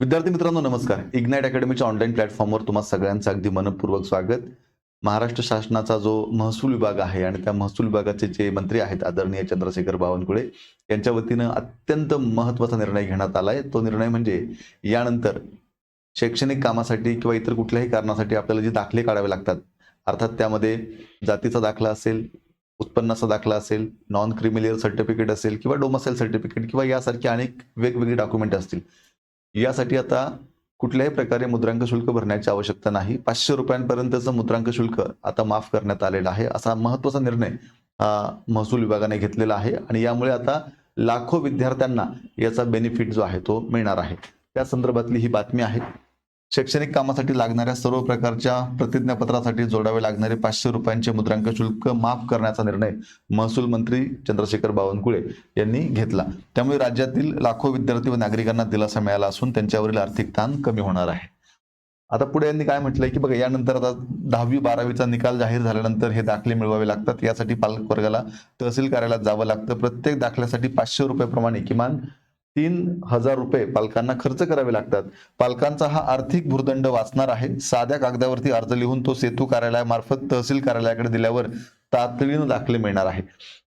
विद्यार्थी मित्रांनो नमस्कार. इग्नाइट अकॅडमीच्या ऑनलाईन प्लॅटफॉर्मवर तुम्हाला सगळ्यांचं अगदी मनपूर्वक स्वागत. महाराष्ट्र शासनाचा जो महसूल विभाग आहे आणि त्या महसूल विभागाचे जे मंत्री आहेत आदरणीय चंद्रशेखर बावनकुळे यांच्या वतीनं अत्यंत महत्त्वाचा निर्णय घेण्यात आला आहे. तो निर्णय म्हणजे यानंतर शैक्षणिक कामासाठी किंवा इतर कुठल्याही कारणासाठी आपल्याला जे दाखले काढावे लागतात अर्थात त्यामध्ये जातीचा दाखला असेल उत्पन्नाचा दाखला असेल नॉन क्रिमिलियर सर्टिफिकेट असेल किंवा डोमसाईल सर्टिफिकेट किंवा यासारखे अनेक वेगवेगळे डॉक्युमेंट असतील. यासाठी आता कुठल्याही प्रकारे मुद्रांक शुल्क भरण्याची आवश्यकता नाही. पाचशे रुपयांपर्यंतचं मुद्रांक शुल्क आता माफ करण्यात आलेलं आहे. असा महत्त्वाचा निर्णय महसूल विभागाने घेतलेला आहे आणि यामुळे आता लाखो विद्यार्थ्यांना याचा बेनिफिट जो आहे तो मिळणार आहे. त्या संदर्भातली ही बातमी आहे. शैक्षणिक कामासाठी लागणाऱ्या सर्व प्रकारच्या प्रतिज्ञापत्रासाठी जोडावे लागणारे पाचशे रुपयांचे मुद्रांक शुल्क माफ करण्याचा निर्णय महसूल मंत्री चंद्रशेखर बावनकुळे यांनी घेतला. त्यामुळे राज्यातील लाखो विद्यार्थी व नागरिकांना दिलासा मिळाला असून त्यांच्यावरील आर्थिक ताण कमी होणार आहे. आता पुढे यांनी काय म्हटलंय की बघा यानंतर आता दहावी बारावीचा निकाल जाहीर झाल्यानंतर हे दाखले मिळवावे लागतात. यासाठी पालक वर्गाला तहसील कार्यालयात जावं लागतं. प्रत्येक दाखल्यासाठी पाचशे रुपयाप्रमाणे किमान तीन हजार रुपये पालकांना खर्च करावे लागतात. पालकांचा हा आर्थिक भूर्दंड वाचणार आहे. साध्या कागदावरती अर्ज लिहून तो सेतू कार्यालयामार्फत तहसील कार्यालयाकडे दिल्यावर तातडीनं दाखले मिळणार आहे.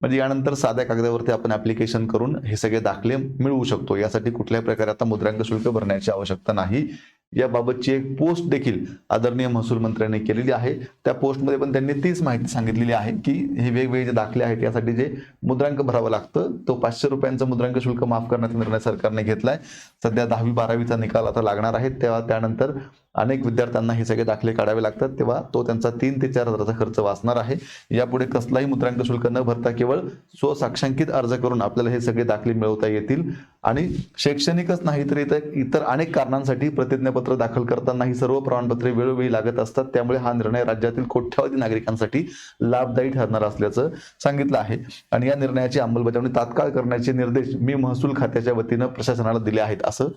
म्हणजे यानंतर साध्या कागदावरती आपण ऍप्लिकेशन करून हे सगळे दाखले मिळवू शकतो. यासाठी कुठल्याही प्रकारे आता मुद्रांक शुल्क भरण्याची आवश्यकता नाही. याबाबतची एक पोस्ट देखील आदरणीय महसूल मंत्र्यांनी केलेली आहे. त्या पोस्टमध्ये पण त्यांनी तीच माहिती सांगितलेली आहे की हे वेगवेगळे जे दाखले आहेत यासाठी जे मुद्रांक भरावं लागतं तो पाचशे रुपयांचा मुद्रांक शुल्क माफ करण्याचा निर्णय सरकारने घेतलाय. सध्या दहावी बारावीचा निकाल आता लागणार आहे. तेव्हा त्यानंतर अनेक विद्यार्थ्यांना हे सगळे दाखले काढावे लागतात तेव्हा तो त्यांचा तीन ते चार हजाराचा खर्च वाचणार आहे. यापुढे कसलाही मुद्रांक शुल्क न भरता केवळ स्वसाक्षांकित अर्ज करून आपल्याला हे सगळे दाखले मिळवता येतील. आणि शैक्षणिकच नाही तर इतर इतर अनेक कारणांसाठी प्रतिज्ञापत्र दाखल करताना ही सर्व प्रमाणपत्रे वेळोवेळी लागत असतात. त्यामुळे हा निर्णय राज्यातील कोट्यावधी नागरिकांसाठी लाभदायी ठरणार असल्याचं सांगितलं आहे. आणि या निर्णयाची अंमलबजावणी तात्काळ करण्याचे निर्देश मी महसूल खात्याच्या वतीनं प्रशासनाला दिले आहेत असं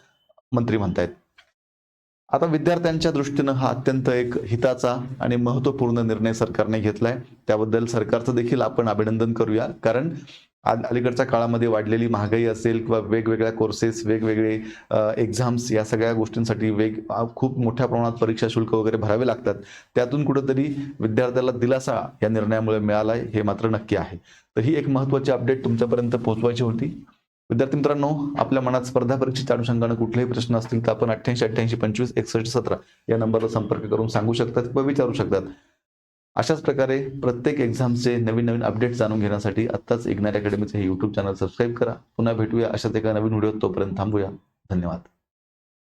मंत्री म्हणतायत. आता विद्यार्थ्यांच्या दृष्टीनं हा अत्यंत एक हिताचा आणि महत्त्वपूर्ण निर्णय सरकारने घेतलाय. त्याबद्दल सरकारचं देखील आपण अभिनंदन करूया. कारण अलीकडच्या काळामध्ये वाढलेली महागाई असेल किंवा वेगवेगळ्या कोर्सेस वेगवेगळे एक्झाम्स या सगळ्या गोष्टींसाठी वेग खूप मोठ्या प्रमाणात परीक्षा शुल्क वगैरे भरावे लागतात. त्यातून कुठंतरी विद्यार्थ्याला दिलासा या निर्णयामुळे मिळाला आहे हे मात्र नक्की आहे. तर ही एक महत्त्वाची अपडेट तुमच्यापर्यंत पोहोचवायची होती. विद्यार्थी मित्रांनो आपल्या मनात स्पर्धा परीक्षेच्या अनुषंगाने कुठलेही प्रश्न असतील तर आपण अठ्ठ्याऐंशी अठ्ठ्याऐंशी पंचवीस एकसष्ट सतरा या नंबरला संपर्क करून सांगू शकतात किंवा विचारू शकतात. अशाच प्रकारे प्रत्येक एक्झामचे नवीन नवीन अपडेट जाणून घेण्यासाठी आत्ताच इग्नार अकॅडमीचे हे यूट्यूब चॅनल सबस्क्राईब करा. पुन्हा भेटूया अशाच एका नवीन व्हिडिओ तोपर्यंत थांबूया. धन्यवाद.